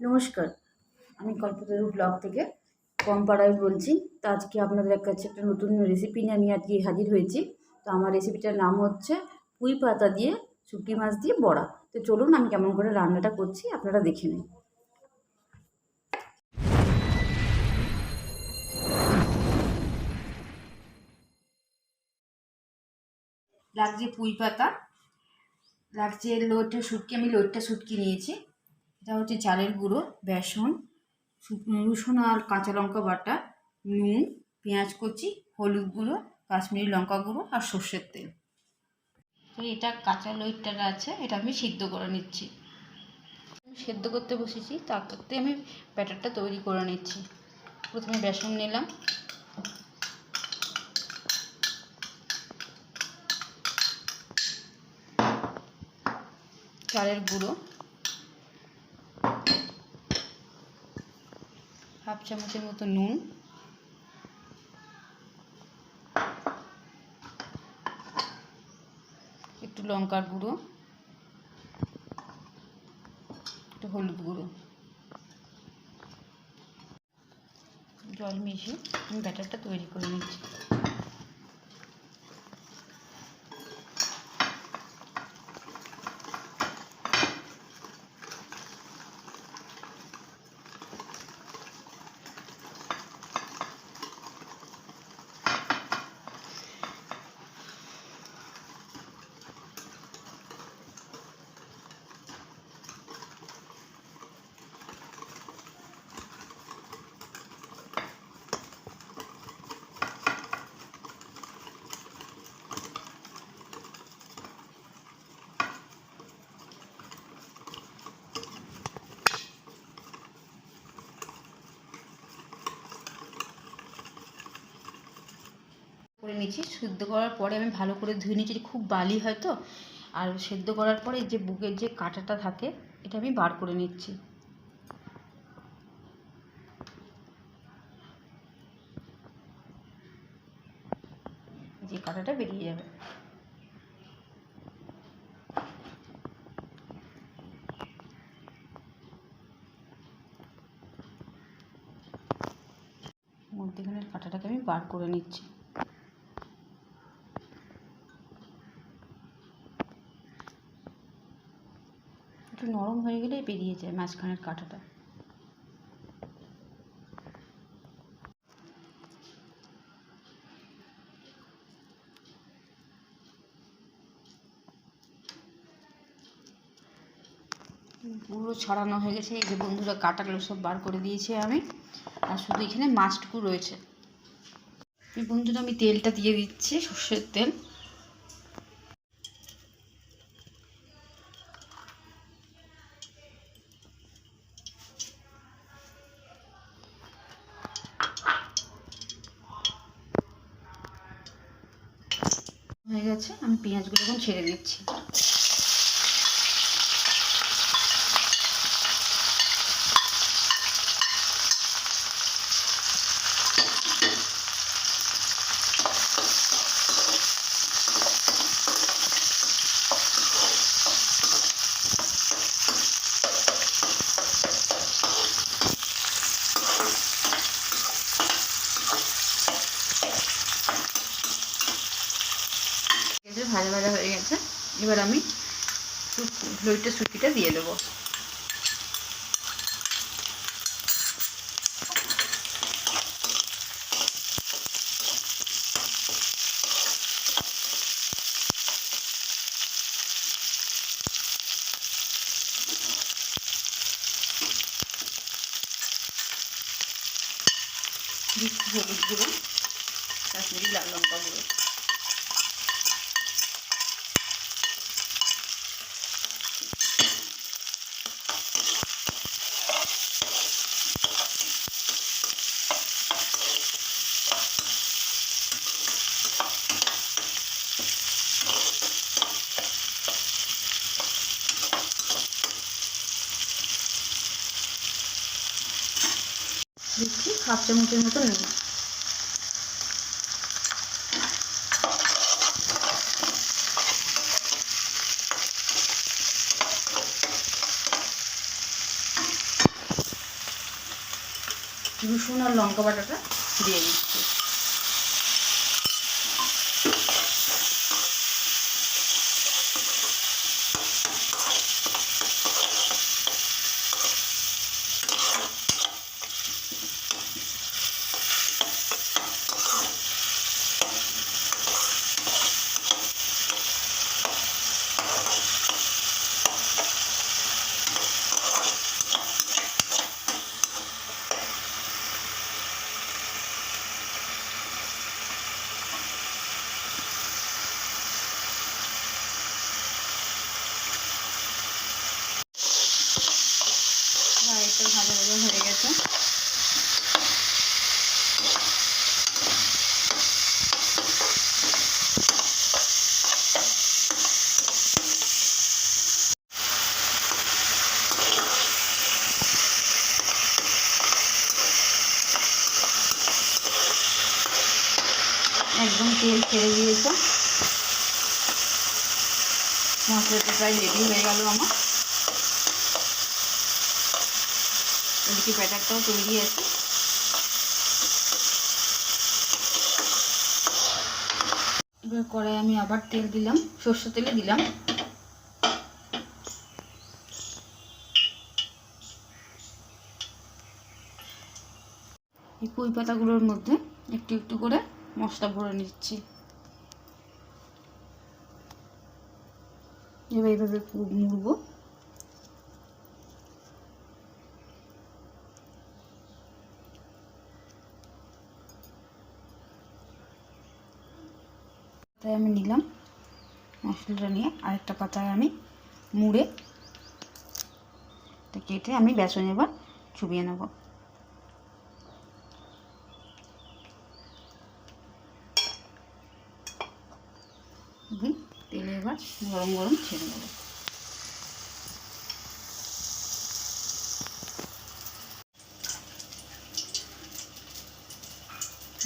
নমস্কার, আমি কল্পতরু ব্লগ থেকে কমপাড়ায় বলছি। তো আজকে আপনাদের কাছে একটা নতুন রেসিপি নিয়ে আমি আজকে হাজির হয়েছি। তো আমার রেসিপিটার নাম হচ্ছে পুঁই পাতা দিয়ে শুটকি মাছ দিয়ে বড়া। তো চলুন আমি কেমন করে রান্নাটা করছি আপনারা দেখে নিন। লাগছে পুঁই পাতা, লাগছে লোটটা শুটকি, আমি লোটটা শুটকি নিয়েছি। এটা হচ্ছে চালের গুঁড়ো, বেসন রসুন আর কাঁচা লঙ্কা বাটা, নুন, পেঁয়াজ কুচি, হলুদ গুঁড়ো, কাশ্মীরি লঙ্কা গুঁড়ো আর সর্ষের তেল। তো এটা কাঁচা লইটটা আছে, এটা আমি সিদ্ধ করে নিচ্ছি। সেদ্ধ করতে বসেছি, তাতে আমি ব্যাটারটা তৈরি করে নিচ্ছি। প্রথমে বেসন নিলাম। চালের গুঁড়ো। হাফ চামচের মতো নুন। একটু লঙ্কার গুঁড়ো। একটু হলুদ গুঁড়ো। জল মিশিয়ে ব্যাটারটা তৈরি করে নিচ্ছি। নিচ্ছি সেদ্ধ করার পরে আমি ভালো করে ধুয়ে নিচ্ছি খুব বালি হয় তো। আর সেদ্ধ করার পরে যে বুকের যে কাঁটাটা থাকে, এটা আমি বার করে নিচ্ছি। যে কাঁটাটা বেরিয়ে যাবে। মধ্যেখানের কাঁটাটাকে আমি বার করে নিচ্ছি একটু নরম হয়ে গেলেই বেরিয়ে যায় মাঝখানের কাঁটাটা। পুরো ছড়ানো হয়ে গেছে। এই যে বন্ধুরা, কাটাগুলো সব বার করে দিয়েছি আমি। আর শুধু এখানে মাছটুকু রয়েছে। বন্ধুরা, আমি তেলটা দিয়ে দিচ্ছি, সর্ষের তেল। গেছে আমি পেঁয়াজগুলো এখন ছেড়ে দিচ্ছি গেছে ভাজা ভাজা হয়ে গেছে। এবার আমি লইটা শুকিটা দিয়ে দেবো। হলুদ গুঁড়ো, কাশ্মীরি লাল লঙ্কা গুঁড়ো। হাফ চামচের মতো নুন রসুন আর লঙ্কা বাটাটা দিয়ে দিচ্ছি। ছেড়ে দিয়েছে মশলাটা প্রায় রেডি হয়ে গেল আমার। এদিকে ব্যাটারটাও তৈরি আছে। এবার কড়াই আমি আবার তেল দিলাম সর্ষে তেলে দিলাম। এই পুঁই পাতাগুলোর মধ্যে একটু একটু করে মশলা ভরে নিচ্ছি। এবার এইভাবে মুড়বো। তাই আমি নিলাম মশলাটা নিয়ে, আরেকটা পাতায় আমি মুড়ে। কেটে আমি বেসন এবার চুবিয়ে নেব দেখুন তেলে এবার গরম গরম ছেড়ে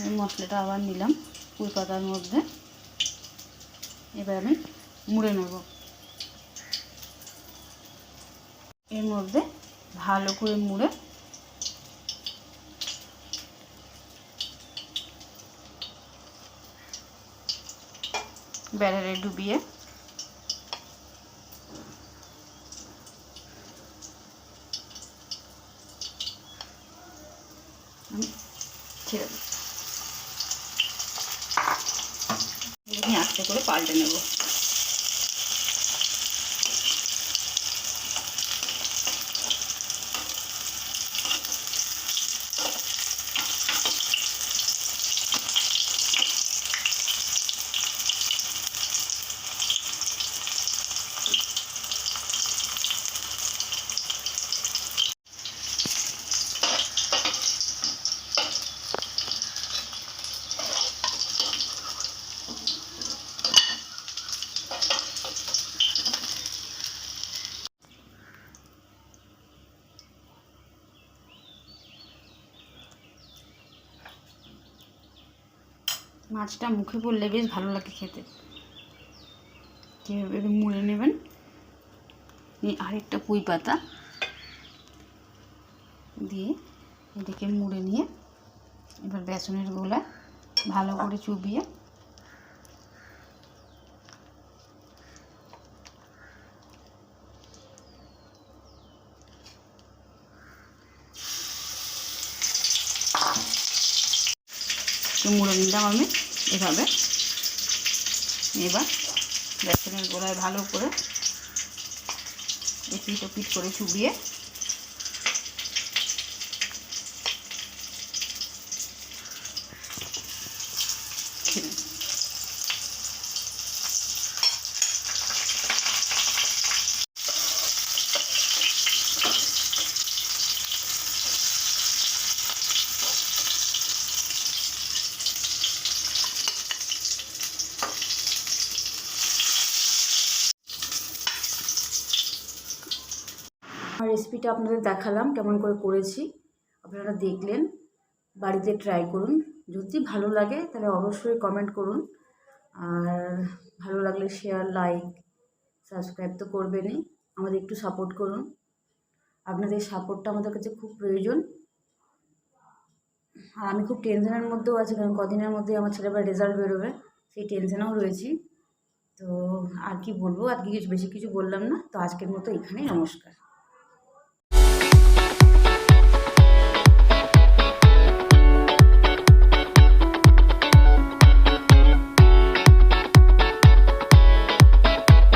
আমি মশলাটা আবার নিলাম পুঁই পাতার মধ্যে। এবার আমি মুড়ে নেব। এর মধ্যে ভালো করে মুড়ে ব্যাটারে ডুবিয়ে আমি ছেড়ে দিচ্ছি। আস্তে করে পাল্টে নেব। মাছটা মুখে পড়লে বেশ ভালো লাগে খেতে। যেভাবে মুড়ে নেবেন? আরেকটা পুঁই পাতা দিয়ে এটাকে মুড়ে নিয়ে এবার বেসনের গোলা ভালো করে চুবিয়ে একটু মুড়ে নিলাম আমি এভাবে। এবার বেসনের গোড়ায় ভালো করে এপিট ওপিট করে চুবিয়ে খেয়ে নেব। আমার রেসিপিটা আপনাদের দেখালাম, কেমন করে করেছি। আপনারা দেখলেন, বাড়িতে ট্রাই করুন। যদি ভালো লাগে, তাহলে অবশ্যই কমেন্ট করুন। আর ভালো লাগলে শেয়ার লাইক সাবস্ক্রাইব তো করবেনই। আমাদের একটু সাপোর্ট করুন। আপনাদের সাপোর্টটা আমাদের কাছে খুব প্রয়োজন। আর আমি খুব টেনশনের মধ্যেও আছি, কারণ কদিনের মধ্যে আমার ছেলেবার রেজাল্ট বেরোবে। সেই টেনশনেও রয়েছি। তো আর কি বলব, আর কি কিছু, বেশি কিছু বললাম না। তো আজকের মতো এখানেই নমস্কার।